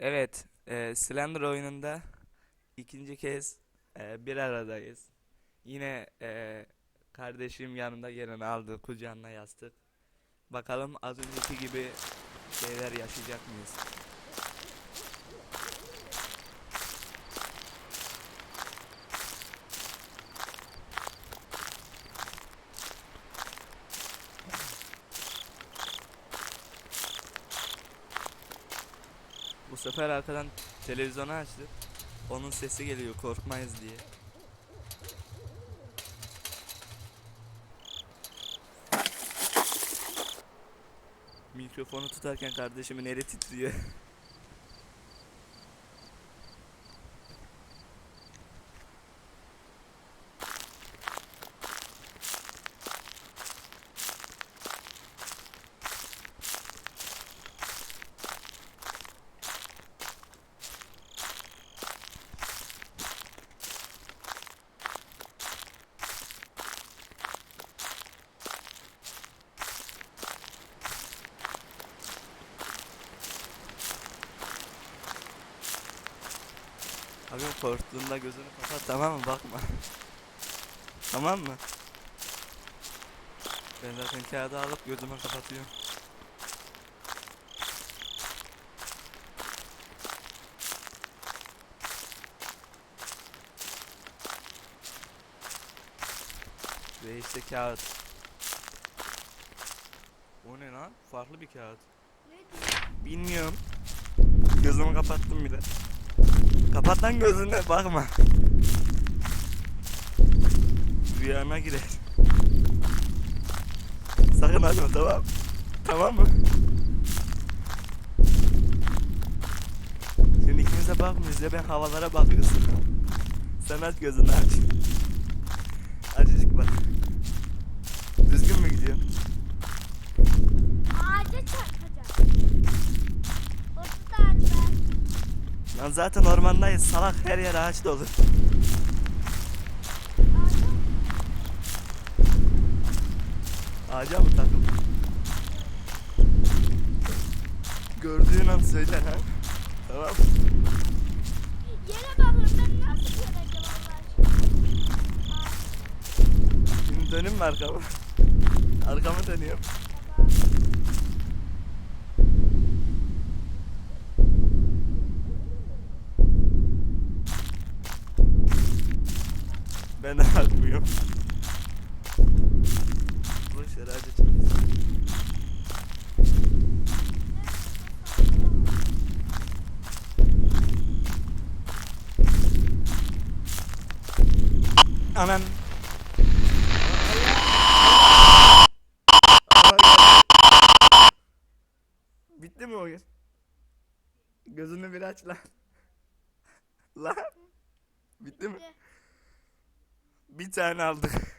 Evet, e, Slender oyununda ikinci kez e, bir aradayız. Yine e, kardeşim yanında yerini aldı, kucağına yastık. Bakalım az önceki gibi şeyler yaşayacak mıyız? Sefer arkadan televizyonu açtık. Onun sesi geliyor korkmayız diye. Mikrofonu tutarken kardeşimin eli titriyor. Abi korktuğunda gözünü kapat tamam mı bakma. tamam mı? Ben zaten kağıdı alıp gözümü kapatıyorum. Ve işte kağıt. O ne lan? Farklı bir kağıt. Bilmiyorum. Gözümü kapattım bile. Kapat lan gözünü bakma. Rüyana girer. Sakın açma tamam. Tamam mı? Şimdi ikimiz de bakmıyoruz ya ben havalara bakıyoruz. Sen aç gözünü aç. Azıcık bak. Düzgün mü gidiyor? Ağaca çarpacak. Ortada ağaç var. Lan zaten ormandayız salak her yer ağaç dolu. Ağaca mı takıldın? Gördüğün an söyle ha. Tamam. Yere bakıyorum ben nasıl göreceğim Allah aşkına? Şimdi dönün mü arkama? Arkamı dönüyorum. Ben de bakmıyorum. Boş ver hadi çık. Anan. Bitti mi oyun? Gözünü bir aç lan. Lan. Bitti mi? Bir tane aldık.